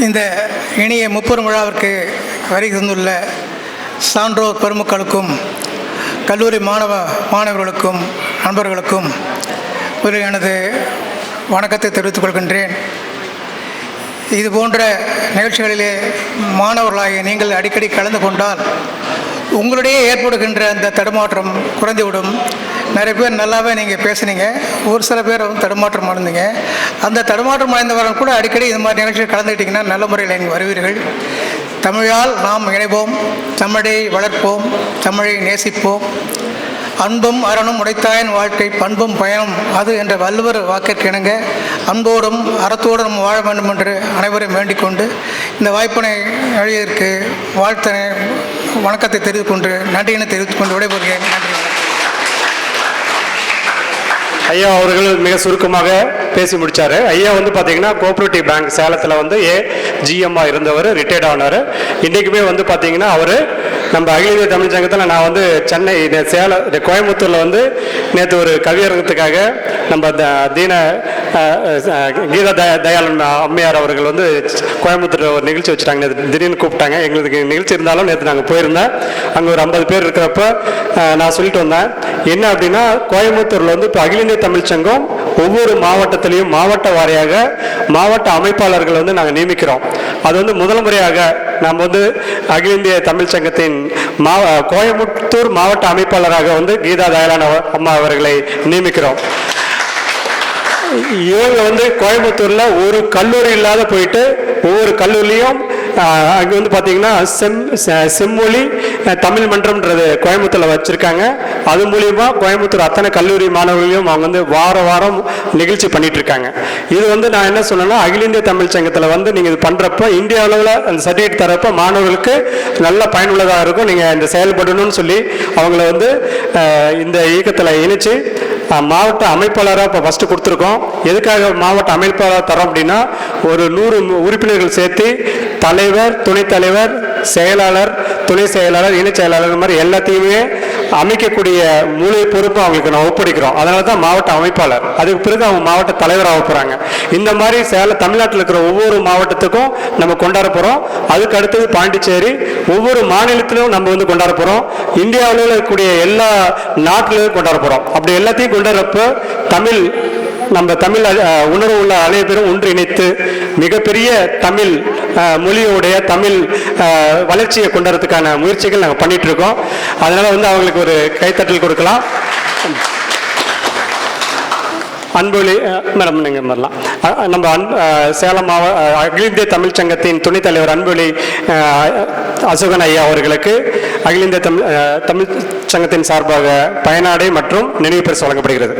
இந்த இனிய முப்பெரும் விழாவிற்கு வருகை தந்துள்ள சான்றோர் பெருமக்களுக்கும் கல்லூரி மாணவ மாணவர்களுக்கும் நண்பர்களுக்கும் ஒரு எனது வணக்கத்தை தெரிவித்துக் கொள்கின்றேன். இது போன்ற நிகழ்ச்சிகளிலே மாணவர்களாகிய நீங்கள் அடிக்கடி கலந்து கொண்டால் உங்களிடையே ஏற்படுகின்ற அந்த தடுமாற்றம் குறைந்துவிடும். நிறைய பேர் நல்லாவே நீங்கள் பேசுனீங்க. ஒரு சில பேர் வந்து தடுமாற்றம் அடைந்தீங்க. அந்த தடுமாற்றம் அடைந்தவர்கள் கூட அடிக்கடி இது மாதிரி நிகழ்ச்சியில் கலந்துக்கிட்டிங்கன்னா நல்ல முறையில் நீங்கள் வருவீர்கள். தமிழால் நாம் இணைவோம். தமிழை வளர்ப்போம். தமிழை நேசிப்போம். அன்பும் அறனும் உடைத்தாயின் வாழ்க்கை பண்பும் பயனும் அது என்ற வள்ளுவர் வாக்கிற்கு இணங்க அன்போடும் அறத்தோடும் வாழ வேண்டும் என்று அனைவரும் வேண்டிக் கொண்டு இந்த வாய்ப்பினை எழுதியதற்கு வாழ்த்தனை வணக்கத்தை தெரிவித்துக்கொண்டு நன்றியினை தெரிவித்துக் கொண்டு விடைபெறுகிறேன். நன்றி. ஐயா அவர்கள் மிக சுருக்கமாக பேசி முடித்தார் ஐயா வந்து பார்த்தீங்கன்னா கோஆப்ரேட்டிவ் பேங்க் சேலத்தில் வந்து ஏ ஜிஎம்மா இருந்தவர் ரிட்டையர்ட் ஆனார். இன்றைக்குமே வந்து பார்த்தீங்கன்னா அவர் நம்ம அகில இந்திய தமிழ் சங்கத்தில் நான் வந்து சென்னை இந்த சேலம் கோயம்புத்தூரில் வந்து நேற்று ஒரு கவியரங்கத்துக்காக நம்ம த- தீன அஹ், கீதா தயா தயாளன் அம்மையார் அவர்கள் வந்து கோயம்புத்தூர் ஒரு நிகழ்ச்சி வச்சுட்டாங்க. திடீர்னு கூப்பிட்டாங்க. எங்களுக்கு நிகழ்ச்சி இருந்தாலும் நேற்று நாங்கள் போயிருந்தேன் அங்கே ஒரு ஐம்பது பேர் இருக்கிறப்ப நான் சொல்லிட்டு வந்தேன். என்ன அப்படின்னா கோயம்புத்தூரில் வந்து இப்போ அகில இந்திய தமிழ் சங்கம் ஒவ்வொரு மாவட்டத்திலையும் மாவட்ட வாரியாக மாவட்ட அமைப்பாளர்கள் வந்து நாங்கள் நியமிக்கிறோம். அது வந்து முதல் முறையாக நாம் வந்து அகில இந்திய தமிழ் சங்கத்தின் மாவ கோயம்புத்தூர் மாவட்ட அமைப்பாளராக வந்து கீதா தயாளான அம்மா அவர்களை நியமிக்கிறோம். இவங்க வந்து கோயம்புத்தூரில் ஒரு கல்லூரி இல்லாத போயிட்டு ஒவ்வொரு கல்லூரிலையும் அங்கே வந்து பார்த்தீங்கன்னா செம் செம்மொழி தமிழ் மன்றம்ன்றது கோயம்புத்தூரில் வச்சுருக்காங்க. அது மூலியமா கோயம்புத்தூர் அத்தனை கல்லூரி மாணவர்களையும் அவங்க வந்து வார வாரம் நிகழ்ச்சி பண்ணிட்டு இருக்காங்க இது வந்து நான் என்ன சொன்னேன்னா அகில இந்திய தமிழ் சங்கத்தில் வந்து நீங்கள் இது பண்றப்ப இந்திய அளவில் அந்த சர்டிஃபிகேட் தரப்போ மாணவர்களுக்கு நல்ல பயனுள்ளதாக இருக்கும். நீங்கள் இந்த செயல்படணும்னு சொல்லி அவங்கள வந்து இந்த இயக்கத்தில் இணைச்சு மாவட்ட அமைப்பாளராக இப்போ ஃபஸ்ட்டு கொடுத்துருக்கோம். எதுக்காக மாவட்ட அமைப்பாளர் தரோம் அப்படின்னா ஒரு நூறு உறுப்பினர்கள் சேர்த்து தலைவர் துணைத் தலைவர் செயலாளர் துணை செயலாளர் இணைச் செயலாளர் மாதிரி எல்லாத்தையுமே அமைக்கக்கூடிய முழு பொறுப்பு அவங்களுக்கு நான் ஒப்படைக்கிறோம். அதனால தான் மாவட்ட அமைப்பாளர். அதுக்கு பிறகு அவங்க மாவட்ட தலைவராக போகிறாங்க இந்த மாதிரி சேலம் தமிழ்நாட்டில் இருக்கிற ஒவ்வொரு மாவட்டத்துக்கும் நம்ம கொண்டாட போகிறோம் அதுக்கு அடுத்தது பாண்டிச்சேரி. ஒவ்வொரு மாநிலத்திலும் நம்ம வந்து கொண்டாட போகிறோம் இந்தியாவில் இருக்கக்கூடிய எல்லா நாட்டிலும் கொண்டாட போகிறோம் அப்படி எல்லாத்தையும் கொண்டாடுறப்ப தமிழ் நம்ம தமிழ் உணர்வு உள்ள அனைவரும் ஒன்றிணைத்து மிகப்பெரிய தமிழ் மொழியோடைய தமிழ் வளர்ச்சியை கொண்டாடுறதுக்கான முயற்சிகள் நாங்கள் பண்ணிட்டு இருக்கோம் அதனால வந்து அவங்களுக்கு ஒரு கைத்தட்டல் கொடுக்கலாம். அன்புலி மேடம் நீங்கள் வரலாம். நம்ம அன்பு சேலம் மாவ அகில இந்திய தமிழ் சங்கத்தின் துணைத் தலைவர் அன்புலி அசோகன் ஐயா அவர்களுக்கு அகில இந்திய தமிழ் தமிழ் சங்கத்தின் சார்பாக பயனாடை மற்றும் நினைவு பரிசு வழங்கப்படுகிறது.